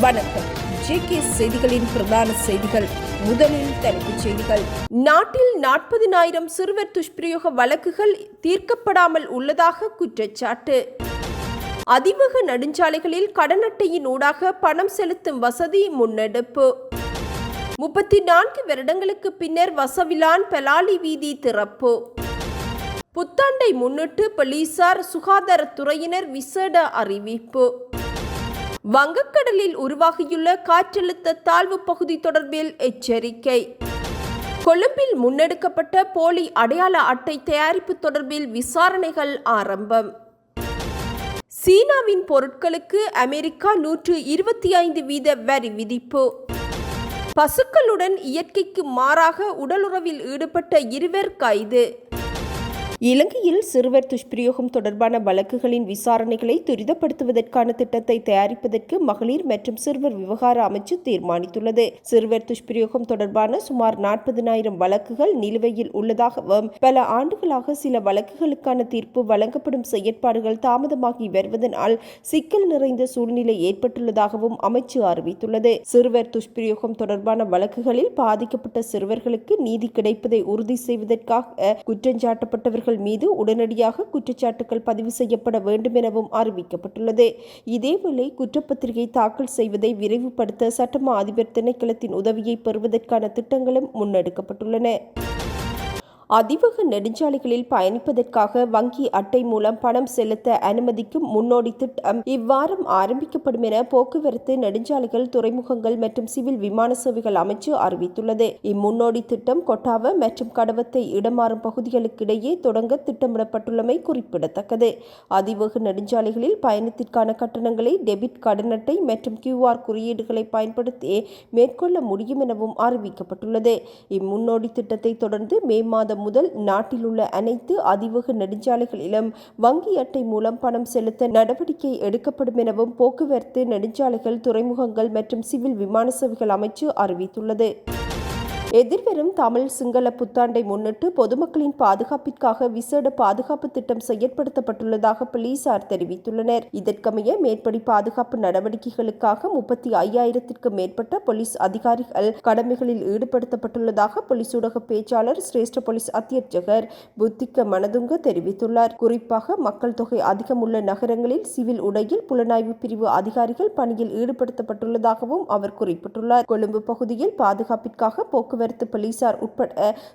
வணக்கம். ஜேகே செய்திகளின் பிரதான செய்திகள் முதலில் தலைப்புச் செய்திகள். நாட்டில் நாற்பதினாயிரம் சிறுவர் துஷ்பிரயோக வழக்குகள் தீர்க்கப்படாமல் உள்ளதாக குற்றச்சாட்டு. அதிமுக நெடுஞ்சாலைகளில் கடன் அட்டையின் ஊடாக பணம் செலுத்தும் வசதி முன்னெடுப்பு. முப்பத்தி நான்கு வருடங்களுக்கு பின்னர் வசவிலான் பெலாலி வீதி திறப்பு. புத்தாண்டை முன்னிட்டு போலீசார் சுகாதாரத்துறையினர் விசேட அறிவிப்பு. வங்கக்கடலில் உருவாகியுள்ள காற்றழுத்த தாழ்வு பகுதி தொடர்பில் எச்சரிக்கை. கொழும்பில் முன்னெடுக்கப்பட்ட போலி அடையாள அட்டை தயாரிப்பு தொடர்பில் விசாரணைகள் ஆரம்பம். சீனாவின் பொருட்களுக்கு அமெரிக்கா நூற்று இருபத்தி ஐந்து வீத வரி விதிப்பு. பசுக்களுடன் இயற்கைக்கு மாறாக உடலுறவில் ஈடுபட்ட இருவர் கைது. இலங்கையில் சிறுவர் துஷ்பிரயோகம் தொடர்பான வழக்குகளின் விசாரணைகளை துரிதப்படுத்துவதற்கான திட்டத்தை தயாரிப்பதற்கு மகளிர் மற்றும் சிறுவர் விவகார அமைச்சு தீர்மானித்துள்ளது. சிறுவர் துஷ்பிரயோகம் தொடர்பான சுமார் நாற்பதினாயிரம் வழக்குகள் நிலுவையில் உள்ளதாகவும் பல ஆண்டுகளாக சில வழக்குகளுக்கான தீர்ப்பு வழங்கப்படும் செயற்பாடுகள் தாமதமாகி வருவதனால் சிக்கல் நிறைந்த சூழ்நிலை ஏற்பட்டுள்ளதாகவும் அமைச்சு அறிவித்துள்ளது. சிறுவர் துஷ்பிரயோகம் தொடர்பான வழக்குகளில் பாதிக்கப்பட்ட சிறுவர்களுக்கு நீதி கிடைப்பதை உறுதி செய்வதற்காக குற்றஞ்சாட்டப்பட்டவர்கள் மீது உடனடியாக குற்றச்சாட்டுகள் பதிவு செய்யப்பட வேண்டும் எனவும் அறிவிக்கப்பட்டுள்ளது. இதேவேளை குற்றப்பத்திரிகை தாக்கல் செய்வதை விரைவுபடுத்த சட்டமா அதிபர் திணைக்களத்தின் உதவியை பெறுவதற்கான திட்டங்களும் முன்னெடுக்கப்பட்டுள்ளன. அதிவேக நெடுஞ்சாலைகளில் பயணிப்பதற்காக வங்கி அட்டை மூலம் பணம் செலுத்த அனுமதிக்கும் முன்னோடி திட்டம் இவ்வாரம் ஆரம்பிக்கப்படும் என போக்குவரத்து நெடுஞ்சாலைகள் துறைமுகங்கள் மற்றும் சிவில் விமான சேவைகள் அமைச்சு அறிவித்துள்ளது. இம்முன்னோடி திட்டம் கொட்டாவ மற்றும் கடவத்தை இடமாறும் பகுதிகளுக்கிடையே தொடங்க திட்டமிடப்பட்டுள்ளமை குறிப்பிடத்தக்கது. அதிவேக நெடுஞ்சாலைகளில் பயணத்திற்கான கட்டணங்களை டெபிட் கடன் அட்டை மற்றும் கியூஆர் குறியீடுகளை பயன்படுத்தி மேற்கொள்ள முடியும் எனவும் அறிவிக்கப்பட்டுள்ளது. இம்முன்னோடி திட்டத்தை தொடர்ந்து மே மாதம் முதல் நாட்டில் உள்ள அனைத்து அதிவேக நெடுஞ்சாலைகளிலும் வங்கி அட்டை மூலம் பணம் செலுத்த நடவடிக்கை எடுக்கப்படும் எனவும் போக்குவரத்து நெடுஞ்சாலைகள் துறைமுகங்கள் மற்றும் சிவில் விமான சேவைகள் அமைச்சு அறிவித்துள்ளது. எதிர்வரும் தமிழ் சிங்கள புத்தாண்டை முன்னிட்டு பொதுமக்களின் பாதுகாப்பிற்காக விசேட பாதுகாப்பு திட்டம் செயற்படுத்தப்பட்டுள்ளதாக போலீசார் தெரிவித்துள்ளனர். இதற்கமைய மேற்படி பாதுகாப்பு நடவடிக்கைகளுக்காக முப்பத்தி ஐயாயிரத்திற்கும் மேற்பட்ட போலீஸ் அதிகாரிகள் கடமைகளில் ஈடுபடுத்தப்பட்டுள்ளதாக போலீஸ் ஊடக பேச்சாளர் சிரேஷ்ட போலீஸ் அத்தியட்சகர் புத்திக்க மனதுங்க தெரிவித்துள்ளார். குறிப்பாக மக்கள் தொகை அதிகம் உள்ள நகரங்களில் சிவில் உடையில் புலனாய்வு பிரிவு அதிகாரிகள் பணியில் ஈடுபடுத்தப்பட்டுள்ளதாகவும் அவர் குறிப்பிட்டுள்ளார். கொழும்பு பகுதியில் பாதுகாப்பிற்காக போக்குவரத்து போக்குவரத்து போலீசார் உட்பட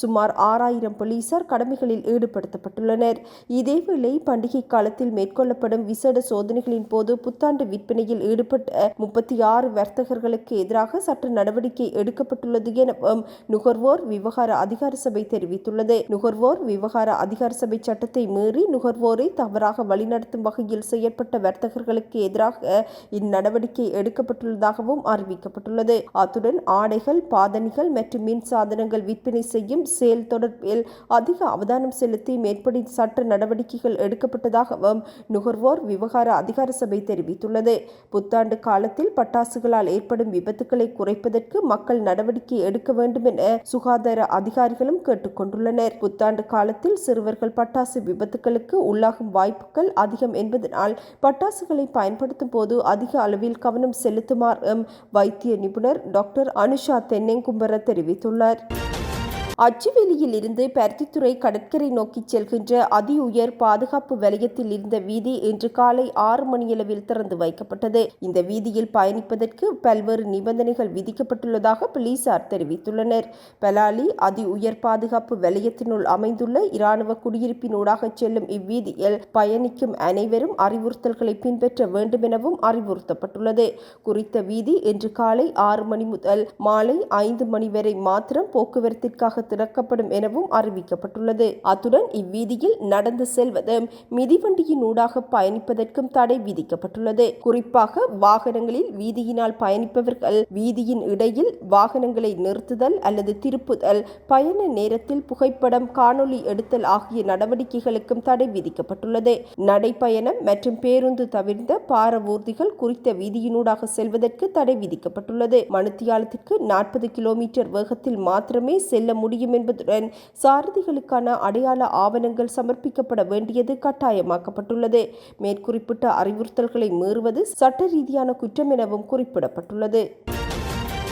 சுமார் ஆறாயிரம் போலீசார் கடமைகளில் ஈடுபடுத்தப்பட்டுள்ளனர். இதேவேளை பண்டிகை காலத்தில் மேற்கொள்ளப்படும் விசேட சோதனைகளின் போது புத்தாண்டு விற்பனையில் ஈடுபட்ட முப்பத்தி ஆறு வர்த்தகர்களுக்கு எதிராக சட்ட நடவடிக்கை எடுக்கப்பட்டுள்ளது எனவும் நுகர்வோர் விவகார அதிகார சபை தெரிவித்துள்ளது. நுகர்வோர் விவகார அதிகார சபை சட்டத்தை மீறி நுகர்வோரை தவறாக வழிநடத்தும் வகையில் செயற்பட்ட வர்த்தகர்களுக்கு எதிராக இந்நடவடிக்கை எடுக்கப்பட்டுள்ளதாகவும் அறிவிக்கப்பட்டுள்ளது. அத்துடன் ஆடைகள் பாதணிகள் மற்றும் மின் சாதனங்கள் விற்பனை செய்யும் செயல் தொடர்பில் அதிக அவதானம் செலுத்தி மேற்படி சட்ட நடவடிக்கைகள் எடுக்கப்பட்டதாகவும் நுகர்வோர் விவகார அதிகார சபை தெரிவித்துள்ளது. புத்தாண்டு காலத்தில் பட்டாசுகளால் ஏற்படும் விபத்துக்களை குறைப்பதற்கு மக்கள் நடவடிக்கை எடுக்க வேண்டும் என சுகாதார அதிகாரிகளும் கேட்டுக்கொண்டுள்ளனர். புத்தாண்டு காலத்தில் சிறுவர்கள் பட்டாசு விபத்துக்களுக்கு உள்ளாகும் வாய்ப்புகள் அதிகம் என்பதனால் பட்டாசுகளை பயன்படுத்தும் போது அதிக அளவில் கவனம் செலுத்துமாறும் வைத்திய நிபுணர் டாக்டர் அனுஷா தென்னங்கும்பர தெரிவித்துள்ளார் அச்சுவேலியில் இருந்து பருத்தித்துறை கடற்கரை நோக்கி செல்கின்ற அதி உயர் பாதுகாப்பு வலயத்தில் இருந்த வீதி இன்று காலை ஆறு மணியளவில் திறந்து வைக்கப்பட்டது. இந்த வீதியில் பயணிப்பதற்கு பல்வேறு நிபந்தனைகள் விதிக்கப்பட்டுள்ளதாக போலீசார் தெரிவித்துள்ளனர். பலாலி அதி உயர் பாதுகாப்பு வலயத்தினுள் அமைந்துள்ள இராணுவ குடியிருப்பினூடாக செல்லும் இவ்வீதியில் பயணிக்கும் அனைவரும் அறிவுறுத்தல்களை பின்பற்ற வேண்டும் எனவும் அறிவுறுத்தப்பட்டுள்ளது. குறித்த வீதி இன்று காலை ஆறு மணி முதல் மாலை ஐந்து மணி வரை மாத்திரம் போக்குவரத்திற்காக திறக்கப்படும் எனவும் அறிவிக்கப்பட்டுள்ளது. அத்துடன் இவ்வீதியில் நடந்து செல்வதும் மிதிவண்டியின் ஊடாக பயணிப்பதற்கும் தடை விதிக்கப்பட்டுள்ளது. குறிப்பாக வாகனங்களில் வீதியினால் பயணிப்பவர்கள் வீதியின் இடையில் வாகனங்களை நிறுத்துதல் அல்லது திருப்புதல் பயண நேரத்தில் புகைப்படம் காணொளி எடுத்தல் ஆகிய நடவடிக்கைகளுக்கும் தடை விதிக்கப்பட்டுள்ளது. நடைப்பயணம் மற்றும் பேருந்து தவிர்த்த பாரவூர்திகள் குறித்த வீதியினூடாக செல்வதற்கு தடை விதிக்கப்பட்டுள்ளது. மனுத்தியாலத்திற்கு நாற்பது கிலோமீட்டர் வேகத்தில் மாத்திரமே செல்ல முடியும் முடியும் என்பதுடன் சாரதிகளுக்கான அடையாள ஆவணங்கள் சமர்ப்பிக்கப்பட வேண்டியது கட்டாயமாக்கப்பட்டுள்ளது. மேற்குறிப்பிட்ட அறிவுறுத்தல்களை மீறுவது சட்ட ரீதியான குற்றம் எனவும் குறிப்பிடப்பட்டுள்ளது.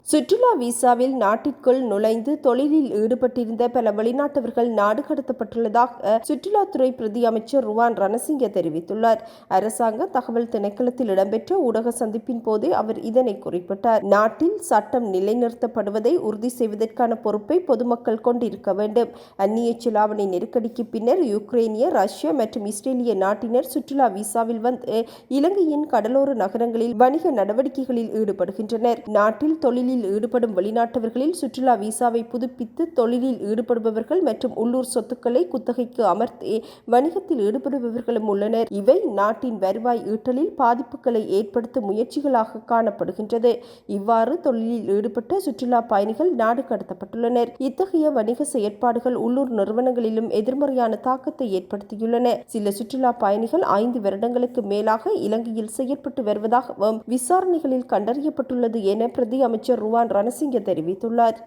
சுற்றுலா விசாவில் நாட்டிற்குள் நுழைந்து தொழிலில் ஈடுபட்டிருந்த பல வெளிநாட்டவர்கள் நாடு கடத்தப்பட்டுள்ளதாக சுற்றுலாத்துறை பிரதி அமைச்சர் ருவான் ரணசிங்க தெரிவித்துள்ளார். அரசாங்க தகவல் திணைக்களத்தில் இடம்பெற்ற ஊடக சந்திப்பின் போதே அவர் இதனை குறிப்பிட்டார். நாட்டில் சட்டம் நிலைநிறுத்தப்படுவதை உறுதி செய்வதற்கான பொறுப்பை பொதுமக்கள் கொண்டிருக்க வேண்டும். அந்நிய செலாவணி நெருக்கடிக்கு பின்னர் யுக்ரைனிய ரஷ்யா மற்றும் இஸ்ரேலிய நாட்டினர் சுற்றுலா விசாவில் வந்து இலங்கையின் கடலோர நகரங்களில் வணிக நடவடிக்கைகளில் ஈடுபடுகின்றனர். நாட்டில் தொழிலில் தொழிலில் ஈடுபடும் வெளிநாட்டவர்களில் சுற்றுலா விசாவை புதுப்பித்து தொழிலில் ஈடுபடுபவர்கள் மற்றும் உள்ளூர் சொத்துக்களை குத்தகைக்கு அமர்த்தி வணிகத்தில் ஈடுபடுபவர்களும் உள்ளனர். இவை நாட்டின் வருவாய் ஈட்டலில் பாதிப்புகளை ஏற்படுத்தும் முயற்சிகளாக காணப்படுகின்றது. இவ்வாறு தொழிலில் ஈடுபட்ட சுற்றுலா பயணிகள் நாடு கடத்தப்பட்டுள்ளனர். இத்தகைய வணிக செயற்பாடுகள் உள்ளூர் நிறுவனங்களிலும் எதிர்மறையான தாக்கத்தை ஏற்படுத்தியுள்ளன. சில சுற்றுலா பயணிகள் ஐந்து வருடங்களுக்கு மேலாக இலங்கையில் செயற்பட்டு வருவதாகவும் விசாரணைகளில் கண்டறியப்பட்டுள்ளது என பிரதி அமைச்சர் ருவான் ரணசிங்க தெரிவித்துள்ளார்.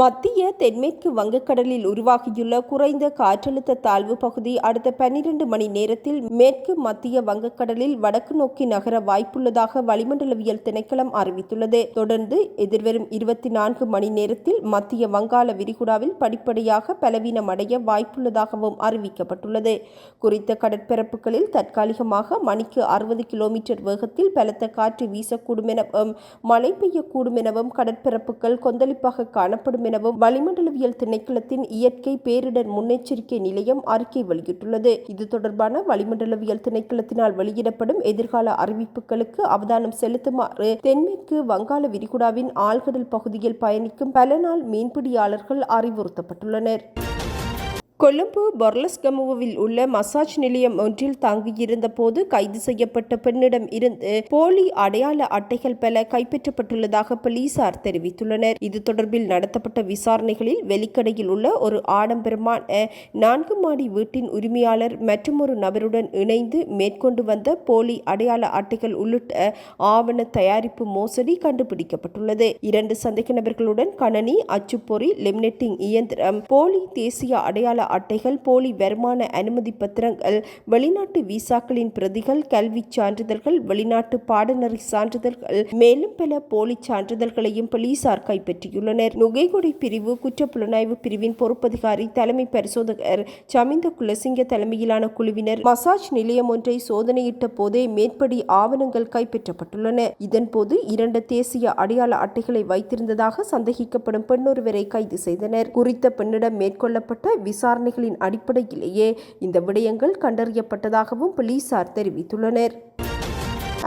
மத்திய தென்மேற்கு வங்கக்கடலில் உருவாகியுள்ள குறைந்த காற்றழுத்த தாழ்வு பகுதி அடுத்த பன்னிரண்டு மணி நேரத்தில் மேற்கு மத்திய வங்கக்கடலில் வடக்கு நோக்கி நகர வாய்ப்புள்ளதாக வளிமண்டலவியல் திணைக்களம் அறிவித்துள்ளது. தொடர்ந்து எதிர்வரும் இருபத்தி நான்கு மணி நேரத்தில் மத்திய வங்காள விரிகுடாவில் படிப்படியாக பலவீனமடைய வாய்ப்புள்ளதாகவும் அறிவிக்கப்பட்டுள்ளது. குறித்த கடற்பரப்புகளில் தற்காலிகமாக மணிக்கு அறுபது கிலோமீட்டர் வேகத்தில் பலத்த காற்று வீசக்கூடும் எனவும் மழை பெய்யக்கூடும் எனவும் கடற்பரப்புகள் கொந்தளிப்பாக காணப்படும் எனவும் வளிமண்டலவியல் திணைக்களத்தின் இயற்கை பேரிடர் முன்னெச்சரிக்கை நிலையம் அறிக்கை வெளியிட்டுள்ளது. இது தொடர்பான வளிமண்டலவியல் திணைக்களத்தினால் வெளியிடப்படும் எதிர்கால அறிவிப்புகளுக்கு அவதானம் செலுத்துமாறு தென்மேற்கு வங்காள விரிகுடாவின் ஆழ்கடல் பகுதியில் பயணிக்கும் பல நாள் மீன்பிடியாளர்கள் அறிவுறுத்தப்பட்டுள்ளனர். கொழும்பு பொர்லஸ்கமுவில் உள்ள மசாஜ் நிலையம் ஒன்றில் தங்கியிருந்த போது கைது செய்யப்பட்ட பெண்ணிடம் இருந்து போலி அடையாள அட்டைகள் பல கைப்பற்றப்பட்டுள்ளதாக போலீசார் தெரிவித்துள்ளனர். இது தொடர்பில் நடத்தப்பட்ட விசாரணைகளில் வெலிக்கடையில் உள்ள ஒரு ஆடம்பரமான நான்கு மாடி வீட்டின் உரிமையாளர் மற்றொரு நபருடன் இணைந்து மேற்கொண்டு வந்த போலி அடையாள அட்டைகள் உள்ளிட்ட ஆவண தயாரிப்பு மோசடி கண்டுபிடிக்கப்பட்டுள்ளது. இரண்டு சந்தேக நபர்களுடன் கணனி அச்சுப்பொறி லெமினேட்டிங் இயந்திரம் போலி தேசிய அடையாள அட்டைகள் போலி வருமான அனுமதி பத்திரங்கள் வெளிநாட்டு விசாக்களின் பிரதிகள் கல்விச் சான்றிதழ்கள் வெளிநாட்டு பாடநெறி சான்றிதழ்கள் மேலும் பல போலி சான்றிதழ்களையும் போலீசார் கைப்பற்றியுள்ளனர். நுகைகொடி பிரிவு குற்றப்புலனாய்வு பிரிவின் பொறுப்பதிகாரி தலைமை பரிசோதகர் சமிந்த குலசிங்க தலைமையிலான குழுவினர் மசாஜ் நிலையம் ஒன்றை சோதனையிட்ட போதே மேற்படி ஆவணங்கள் கைப்பற்றப்பட்டுள்ளன. இதன்போது இரண்டு தேசிய அடையாள அட்டைகளை வைத்திருந்ததாக சந்தேகிக்கப்படும் பெண்ணொருவரை கைது செய்தனர். குறித்த பெண்ணிடம் மேற்கொள்ளப்பட்ட விசாரணை விசாரணைகளின் அடிப்படையிலேயே இந்த விடயங்கள் கண்டறியப்பட்டதாகவும் போலீசார் தெரிவித்துள்ளனர்.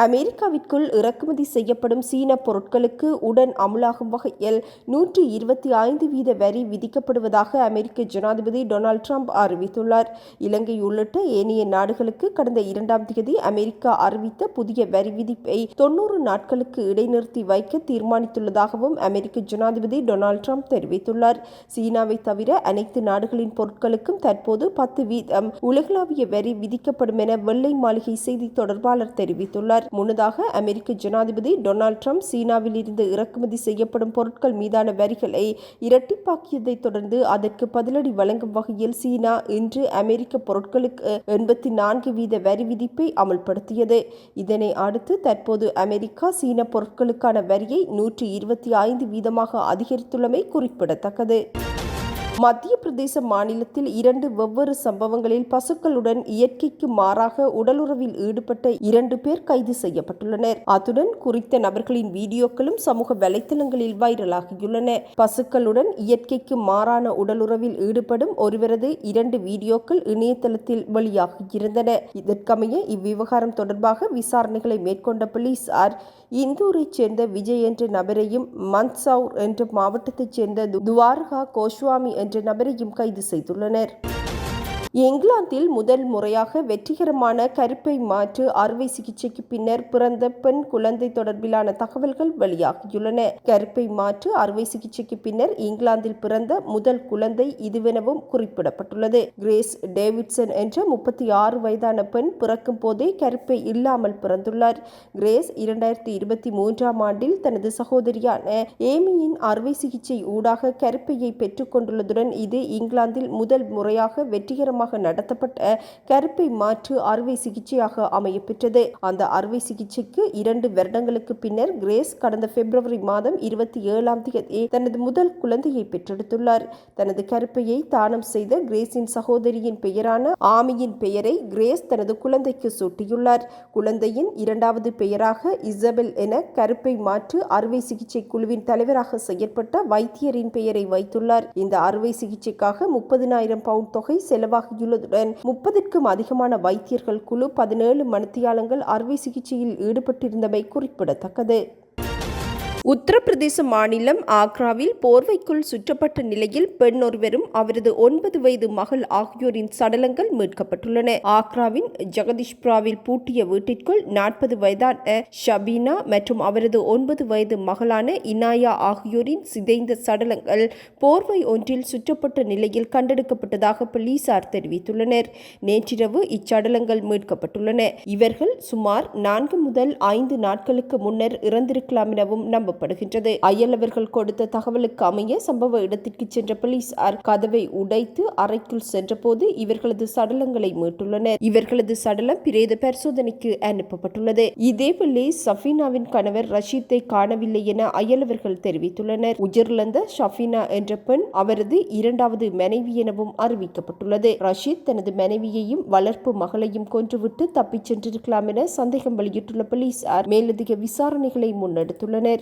அமெரிக்காவிற்குள் இறக்குமதி செய்யப்படும் சீன பொருட்களுக்கு உடன் அமுலாகும் வகையில் நூற்றி இருபத்தி ஐந்து வீத வரி விதிக்கப்படுவதாக அமெரிக்க ஜனாதிபதி டொனால்ட் ட்ரம்ப் அறிவித்துள்ளார். இலங்கை உள்ளிட்ட ஏனைய நாடுகளுக்கு கடந்த இரண்டாம் தேதி அமெரிக்கா அறிவித்த புதிய வரி விதிப்பை தொன்னூறு நாட்களுக்கு இடைநிறுத்தி வைக்க தீர்மானித்துள்ளதாகவும் அமெரிக்க ஜனாதிபதி டொனால்ட் ட்ரம்ப் தெரிவித்துள்ளார். சீனாவை தவிர அனைத்து நாடுகளின் பொருட்களுக்கும் தற்போது பத்து வீதம் உலகளாவிய வரி விதிக்கப்படும் என வெள்ளை மாளிகை செய்தி தொடர்பாளர் தெரிவித்துள்ளார். முன்னதாக அமெரிக்க ஜனாதிபதி டொனால்ட் ட்ரம்ப் சீனாவில் இருந்து இறக்குமதி செய்யப்படும் பொருட்கள் மீதான வரிகளை இரட்டிப்பாக்கியதை தொடர்ந்து அதற்கு பதிலடி வழங்கும் வகையில் சீனா இன்று அமெரிக்க பொருட்களுக்கு எண்பத்தி நான்கு வீத வரி விதிப்பை அமல்படுத்தியது. இதனை அடுத்து தற்போது அமெரிக்கா சீன பொருட்களுக்கான வரியை நூற்றி இருபத்தி ஐந்து வீதமாக அதிகரித்துள்ளமை குறிப்பிடத்தக்கது. மத்திய பிரதேச மாநிலத்தில் இரண்டு வெவ்வேறு சம்பவங்களில் பசுக்களுடன் இயற்கைக்கு மாறாக உடலுறவில் ஈடுபட்ட இரண்டு பேர் கைது செய்யப்பட்டுள்ளனர். அத்துடன் குறித்த நபர்களின் வீடியோக்களும் சமூக வலைத்தளங்களில் வைரலாகியுள்ளன. பசுக்களுடன் இயற்கைக்கு மாறான உடலுறவில் ஈடுபடும் ஒருவரது இரண்டு வீடியோக்கள் இணையதளத்தில் வெளியாகியிருந்தன. இதற்கமைய இவ்விவகாரம் தொடர்பாக விசாரணைகளை மேற்கொண்ட போலீசார் இந்தூரைச் சேர்ந்த விஜய் என்ற நபரையும் மந்த்சவுர் என்ற மாவட்டத்தைச் சேர்ந்த துவாரகா கோஸ்வாமி என்ற நபரையும் கைது செய்துள்ளனர். இங்கிலாந்தில் முதல் முறையாக வெற்றிகரமான கருப்பை மாற்று அறுவை சிகிச்சைக்கு பின்னர் பிறந்த பெண் குழந்தை தொடர்பிலான தகவல்கள் வெளியாகியுள்ளன. கருப்பை மாற்று அறுவை சிகிச்சைக்கு பின்னர் இங்கிலாந்தில் பிறந்த முதல் குழந்தை இதுவெனவும் குறிப்பிடப்பட்டுள்ளது. கிரேஸ் டேவிட்சன் என்ற முப்பத்தி ஆறு வயதான பெண் பிறக்கும் போதே கருப்பை இல்லாமல் பிறந்துள்ளார். கிரேஸ் இரண்டாயிரத்தி இருபத்தி மூன்றாம் ஆண்டில் தனது சகோதரியான ஏமியின் அறுவை சிகிச்சை ஊடாக கருப்பையை பெற்றுக்கொண்டுள்ளதுடன் இது இங்கிலாந்தில் முதல் முறையாக வெற்றிகரமாக நடத்தப்பட்ட கருப்பை மாற்று அறுவை சிகிச்சையாக அமையப்பெற்றது அந்த அறுவை சிகிச்சைக்கு இரண்டு வருடங்களுக்கு பின்னர் கிரேஸ் கடந்த பிப்ரவரி மாதம் இருபத்தி ஏழாம் தேதி தனது முதல் குழந்தையை பெற்றெடுத்துள்ளார். தனது கருப்பையை தானம் செய்த கிரேஸின் சகோதரியின் பெயரான ஆமியின் பெயரை கிரேஸ் தனது குழந்தைக்கு சூட்டியுள்ளார். குழந்தையின் இரண்டாவது பெயராக இசபெல் என கருப்பை மாற்று அறுவை சிகிச்சை குழுவின் தலைவராக செயற்பட்ட வைத்தியரின் பெயரை வைத்துள்ளார். இந்த அறுவை சிகிச்சைக்காக முப்பதினாயிரம் பவுண்ட் தொகை செலவாக செலவாகியுள்ளதுடன் முப்பதிற்கும் அதிகமான வைத்தியர்கள் குழு பதினேழு மணித்தியாலங்கள் அறுவை சிகிச்சையில் ஈடுபட்டிருந்தமை குறிப்பிடத்தக்கது. உத்தரப்பிரதேச மாநிலம் ஆக்ராவில் போர்வைக்குள் சுற்றப்பட்ட நிலையில் பெண் ஒருவரும் அவரது ஒன்பது வயது மகள் ஆகியோரின் சடலங்கள் மீட்கப்பட்டுள்ளன. ஆக்ராவின் ஜெகதீஷ்புராவில் பூட்டிய வீட்டிற்குள் நாற்பது வயதான ஷபீனா மற்றும் அவரது ஒன்பது வயது மகளான இனாயா ஆகியோரின் சிதைந்த சடலங்கள் போர்வை ஒன்றில் சுற்றப்பட்ட நிலையில் கண்டெடுக்கப்பட்டதாக போலீசார் தெரிவித்துள்ளனர். நேற்றிரவு இச்சடலங்கள் மீட்கப்பட்டுள்ளன. இவர்கள் சுமார் நான்கு முதல் ஐந்து நாட்களுக்கு முன்னர் இறந்திருக்கலாம் எனவும் நம்ப கூறப்படுகின்றது அயலவர்கள் கொடுத்த தகவலுக்கு அமைய சம்பவ இடத்திற்கு சென்ற போலீசார் கதவை உடைத்து அறைக்குள் சென்றபோது இவர்களது சடலங்களை மீட்டுள்ளனர். இவர்களது சடலம் பிரேத பரிசோதனைக்கு அனுப்பப்பட்டுள்ளது. இதேவேளை சஃபீனாவின் கணவர் ரஷீத்தை காணவில்லை என அயலவர்கள் தெரிவித்துள்ளனர். உயிரிழந்த ஷஃபீனா என்ற பெண் அவரது இரண்டாவது மனைவி எனவும் அறிவிக்கப்பட்டுள்ளது. ரஷீத் தனது மனைவியையும் வளர்ப்பு மகளையும் கொன்றுவிட்டு தப்பிச் சென்றிருக்கலாம் என சந்தேகம் வெளியிட்டுள்ள போலீசார் மேலதிக விசாரணைகளை முன்னெடுத்துள்ளனர்.